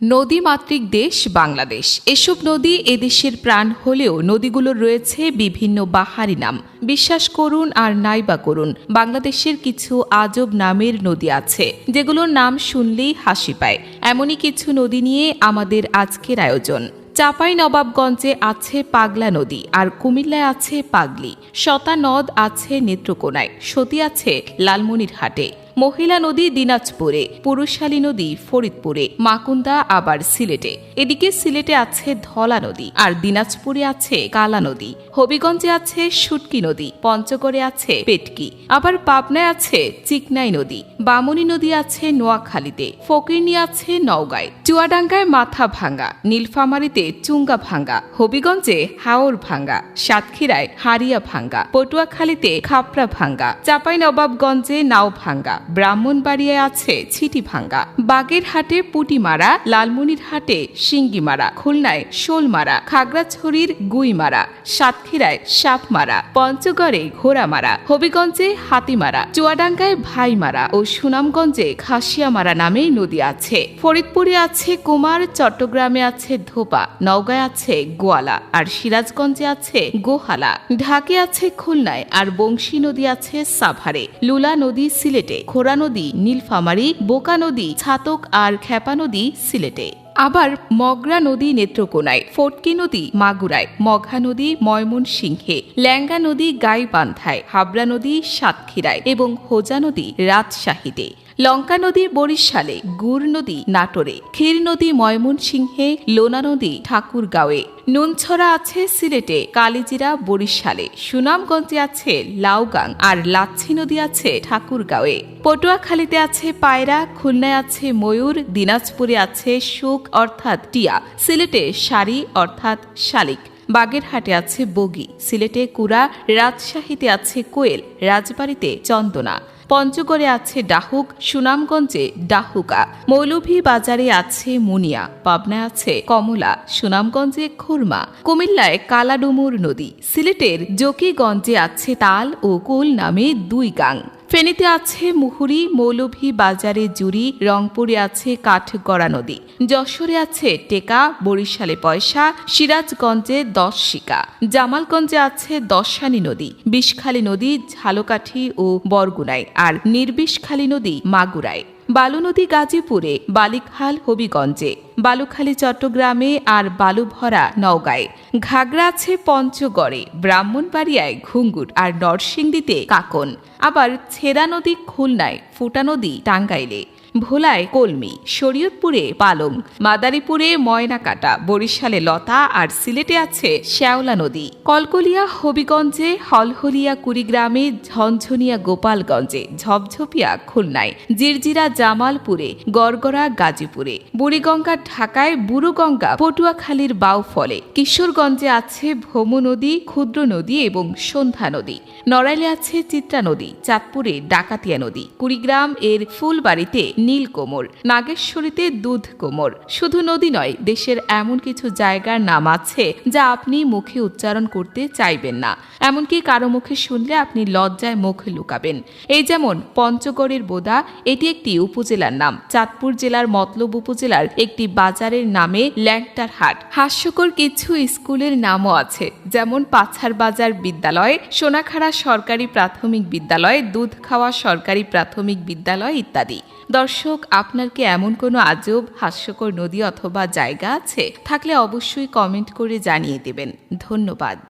নদীমাতৃক দেশ বাংলাদেশ। এসব নদী এদেশের প্রাণ হলেও নদীগুলোর রয়েছে বিভিন্ন বাহারি নাম। বিশ্বাস করুন আর নাইবা করুন, বাংলাদেশের কিছু আজব নামের নদী আছে, যেগুলোর নাম শুনলেই হাসি পায়। এমনই কিছু নদী নিয়ে আমাদের আজকের আয়োজন। চাপাই নবাবগঞ্জে আছে পাগলা নদী আর কুমিল্লায় আছে পাগলি। শতা নদ আছে নেত্রকোনায়, সতী আছে লালমনিরহাটে। মহিলা নদী দিনাজপুরে, পুরুষালী নদী ফরিদপুরে, মাকুন্দা আবার সিলেটে। এদিকে সিলেটে আছে ধলা নদী, আর দিনাজপুরে আছে কালা নদী। হবিগঞ্জে আছে সুটকি নদী, পঞ্চগড়ে আছে পেটকি। আবার পাবনায় আছে চিকনাই নদী, বামনী নদী আছে নোয়াখালীতে, ফকিরনি আছে নওগাঁয়। চুয়াডাঙ্গায় মাথা ভাঙ্গা, নীলফামারীতে চুঙ্গা ভাঙ্গা, হবিগঞ্জে হাওর ভাঙ্গা, সাতক্ষীরায় হারিয়া ভাঙ্গা, পটুয়াখালীতে খাপড়া ভাঙ্গা চাপাই নবাবগঞ্জে নাও ভাঙ্গা। ব্রাহ্মণবাড়িয়ায় আছে ছিটি ভাঙ্গা। বাগেরহাটে পুটিমারা, লালমনিরহাটে সিঙ্গিমারা খুলনায় শোলমারা, খাগড়াছড়ির গুইমারা, সাতক্ষীরায় সাপমারা, পঞ্চগড়ে ঘোড়ামারা, হবিগঞ্জে হাতিমারা, চুয়াডাঙ্গায় ভাইমারা ও সুনামগঞ্জে খাসিয়ামারা নামে নদী আছে। ফরিদপুরে আছে কুমার, চট্টগ্রামে আছে ধোপা, নওগাঁয় আছে গোয়ালা আর সিরাজগঞ্জে আছে গোহালা। ঢাকে আছে খুলনায় আর বংশী নদী আছে সাভারে। লুলা নদী সিলেটে খোরা নদী নীলফামারী বোকা নদী, ছাতক আর খ্যাপা নদী সিলেটে। আবার মগরা নদী নেত্রকোনায়, ফটকি নদী মাগুরায়, মঘা নদী ময়মনসিংহে, ল্যাঙ্গা নদী গাইবান্ধায়, হাবড়া নদী সাতক্ষীরায় এবং হোজা নদী রাজশাহীতে। লঙ্কা নদী বরিশালে, গুড় নদী নাটোরে, ক্ষীর নদী ময়মনসিংহে, লোনা নদী ঠাকুরগাঁওয়ে। নুনছড়া আছে সিলেটে, কালিজিরা বরিশালে। সুনামগঞ্জে আছে লাউগাং আর লাচ্ছি নদী আছে ঠাকুরগাঁওয়ে। পটুয়াখালীতে আছে পায়রা, খুলনায় আছে ময়ূর, দিনাজপুরে আছে সুখ অর্থাৎ টিয়া, সিলেটে শাড়ি অর্থাৎ শালিক। বাগেরহাটে আছে বগি, সিলেটে কুড়া, রাজশাহীতে আছে কোয়েল, রাজবাড়িতে চন্দনা। পঞ্চগড়ে আছে ডাহুক, সুনামগঞ্জে ডাহুকা। মৌলভী বাজারে আছে মুনিয়া, পাবনায় আছে কমলা, সুনামগঞ্জে খুরমা, কুমিল্লায় কালাডুমুর নদী, সিলেটের জকিগঞ্জে আছে তাল ও কুল নামে দুই গাং। ফেনীতে আছে মুহুরি, মৌলভী বাজারে জুড়ি, রংপুরে আছে কাঠগড়া নদী, যশোরে আছে টেকা, বরিশালে পয়সা, সিরাজগঞ্জে দশ শিকা, জামালগঞ্জে আছে দশানী নদী, বিষখালী নদী, ঝালকাঠি ও বরগুনায়, আর নির্বিষখালী নদী মাগুরায়। বালু নদী গাজীপুরে বালিখাল হবিগঞ্জে। বালুখালী চট্টগ্রামে আর বালুভরা নওগাঁয়। ঘাগড়া আছে পঞ্চগড়ে, ব্রাহ্মণবাড়িয়ায় ঘুঙ্গুর আর নরসিংদীতে কাকন। আবার ছেড়া নদী খুলনায় ফুটা নদী টাঙ্গাইলে। ভোলায় কলমি, শরীয়তপুরে পালং, মাদারীপুরে ময়নাকাটা, বরিশালে লতা আর সিলেটে আছে শ্যাওলা নদী। কলকলিয়া, হবিগঞ্জে, হলহলিয়া, কুড়িগ্রামে, ঝনঝনিয়া, গোপালগঞ্জে, ঝপঝপিয়া, খুলনায়, জিরজিরা, জামালপুরে, গড়গড়া, গাজীপুরে, বুড়িগঙ্গা, ঢাকায়, বুড়োগঙ্গা, পটুয়াখালীর বাউফলে, কিশোরগঞ্জে আছে ভৌম নদী, ক্ষুদ্র নদী এবং সন্ধ্যা নদী। নড়াইলে আছে চিত্রা নদী, চাঁদপুরে ডাকাতিয়া নদী। কুড়িগ্রাম এর ফুলবাড়িতে নীল কোমর নাগেশ্বরীতে দুধ কোমর শুধু নদী নয়, দেশের এমন কিছু জায়গার নাম আছে যা আপনি মুখে উচ্চারণ করতে চাইবেন না। এমনকি কারও মুখে শুনলে আপনি লজ্জায় মুখ লুকাবেন। এই যেমন পঞ্চগড়ের বোদা, এটি একটি উপজেলার নাম। চাঁদপুর জেলার মতলব উপজেলার একটি বাজারের নামে ল্যাংটার হাট হাস্যকর কিছু স্কুলের নামও আছে, যেমন পাছার বাজার বিদ্যালয়, সোনাখাড়া সরকারি প্রাথমিক বিদ্যালয় দুধ খাওয়া সরকারি প্রাথমিক বিদ্যালয় ইত্যাদি। দর্শক, আপনার কি এমন কোনো আজব, হাস্যকর নদী অথবা জায়গা আছে? থাকলে অবশ্যই কমেন্ট করে জানিয়ে দেবেন। ধন্যবাদ।